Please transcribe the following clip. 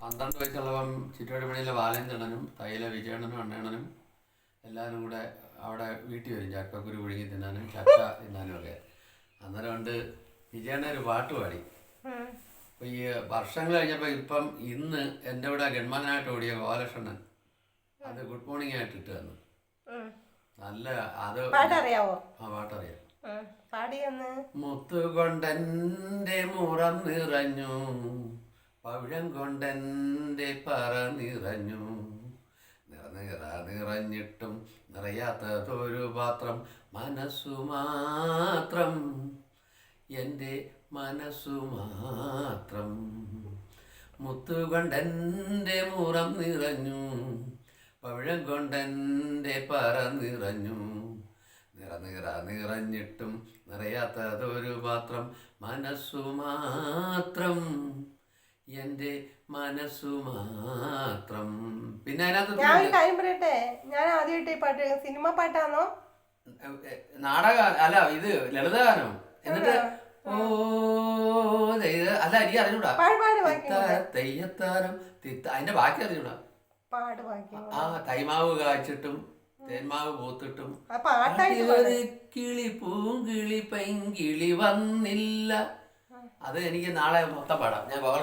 പന്ത്രണ്ട് വയസ്സുള്ളവം ചുറ്റുവട്ടപ്പണിയിലെ ബാലേന്ദ്രനും തൈല വിജയണ്ണനും അണ്ണേണനും എല്ലാവരും കൂടെ അവിടെ വീട്ടിൽ വരും. ചക്കക്കുരു പുഴുങ്ങി തിന്നാനും ചക്ക തിന്നാനും ഒക്കെ. അന്നേരം കൊണ്ട് വിജയണ്ണ ഒരു പാട്ട് പാടി. അപ്പോൾ ഈ വർഷങ്ങൾ കഴിഞ്ഞപ്പോൾ ഇപ്പം ഇന്ന് എന്റെ കൂടെ ഗൺമാനായിട്ട് ഓടിയ ഗോപാലകൃഷ്ണൻ അത് ഗുഡ് മോർണിംഗ് ആയിട്ട് ഇട്ട് തന്നു. നല്ല അത് പാട്ടറിയാവോ? ആ പാട്ടറിയാം. മുത്തുകൊണ്ടെന്റെ മുത്തുകൊണ്ടെന്റെ മുറം നിറഞ്ഞു. പവിഴം കൊണ്ടെന്റെ പറ നിറഞ്ഞു. നിറ നിറ നിറഞ്ഞിട്ടും നിറയാത്തതൊരു പാത്രം മനസ്സു മാത്രം. എന്റെ മനസ്സു മാത്രം. മുത്തുകൊണ്ടെന്റെ മുറം നിറഞ്ഞു. പവിഴം കൊണ്ടെന്റെ പറ നിറഞ്ഞു. നിറ നിറ നിറഞ്ഞിട്ടും നിറയാത്തതൊരു പാത്രം മനസ്സു മാത്രം. എന്റെ മനസ്സു മാത്രം. പിന്നെ അതിനകത്ത് ഞാൻ ഒരു കാര്യം പറയട്ടെ? ഞാൻ ആദ്യമായിട്ട് ഈ പാട്ട് സിനിമ പാട്ടാണോ നാടക അല്ല ഇത് ലളിതഗാനം. എന്നിട്ട് ഓ ഇത് അല്ല എനിക്ക് അറിഞ്ഞൂടാ. തിത്ത തെയ്യത്താരം തിത്ത അതിന്റെ ബാക്കി അറിഞ്ഞൂടാ. ആ കൈമാവ് കാച്ചിട്ടും തേന്മാവ് പൂത്തിട്ടും. കിളി പൂങ്കിളി പൈങ്കിളി വന്നില്ല. അത് എനിക്ക് നാളെ മൊത്തം പാടാം. ഞാൻ